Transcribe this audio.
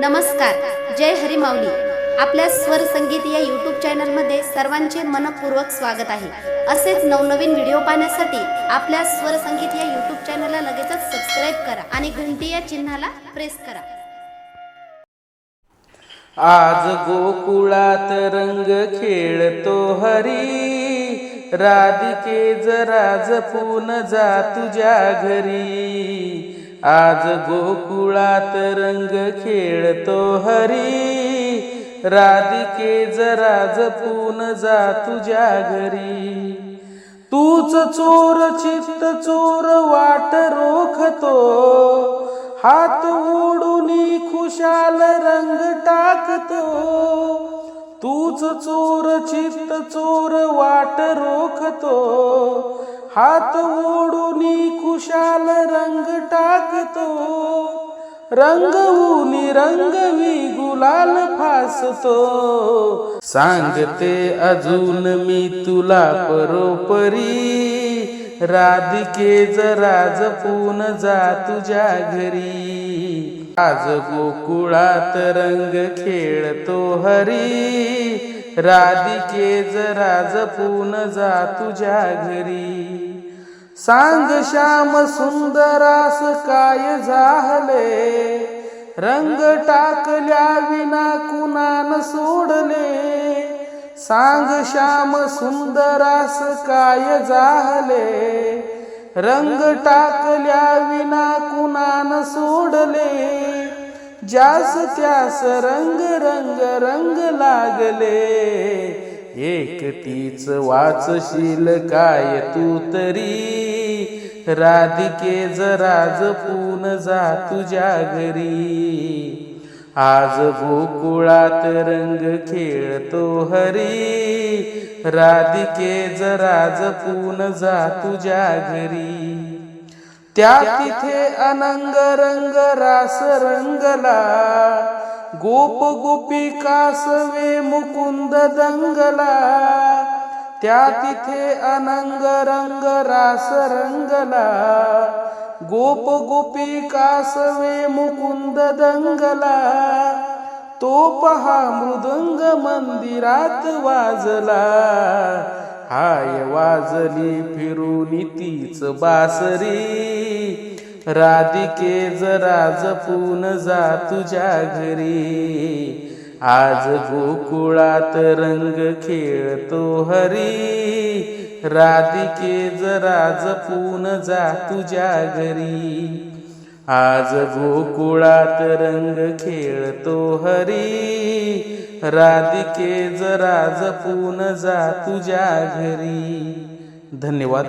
नमस्कार जय हरी आपल्या स्वर संगीत या यूट्यूब चॅनलमध्ये सर्वांचे मनपूर्वक स्वागत आहे. असेच नवनवीन व्हिडिओ पाहण्यासाठी आपल्या स्वर संगीत या यूट्यूब चॅनलला लगेचच सबस्क्राईब करा आणि घंटी या चिन्हाला प्रेस करा. आज गोकुळात रंग खेळतो हरी. राधिके जरा जपून जा तुझ्या घरी. आज गोकुळात रंग खेळतो हरी. राधिके जरा जपून जा तुझ्या घरी. तूच चोर चित्त चोर वाट रोखतो. हात ओढून खुशाल रंग टाकतो. तूच चोर चित्त चोर वाट रोखतो. हात ओढून खुशाल रंग टाकतो. रंगवून रंगवी गुलाल फासतो. सांगते अजून मी तुला परोपरी. राधिके जरा जपून जा तुझ्या घरी. आज गोकुळात रंग खेळतो हरी. राधिके जरा जपून जा तुझ्या घरी. सांग श्याम सुंदरास काय झाले? रंग टाकल्या विना कुणान सोडले? सांग श्याम सुंदरास काय झाले? रंग टाकल्या विना कुणान सोडले? जास त्यास रंग रंग रंग लागले. एकटीच वाचशील काय तू तरी? राधिके जरा जपून जा तुझ्या घरी. आज गोकुळात रंग खेळतो हरी. राधिके जरा जपून जा तुझ्या घरी. त्या तिथे अनंग रंग रास रंगला गोप गोपी कासवे मुकुंद दंगला. त्या तिथे अनंग रंग रास रंगला गोप गोपी कासवे मुकुंद दंगला तो पहा मृदंग मंदिरात वाजला. हाय वाजली फिरून तीच बासरी राधिके जरा जपून जा तुझ्या घरी. आज गोकुळात रंग खेळतो हरी. राधिके जरा जपून जा तुझ्या घरी. आज गोकुळात रंग खेळतो हरी. राधिके जरा जपून जा तुझ्या घरी. धन्यवाद.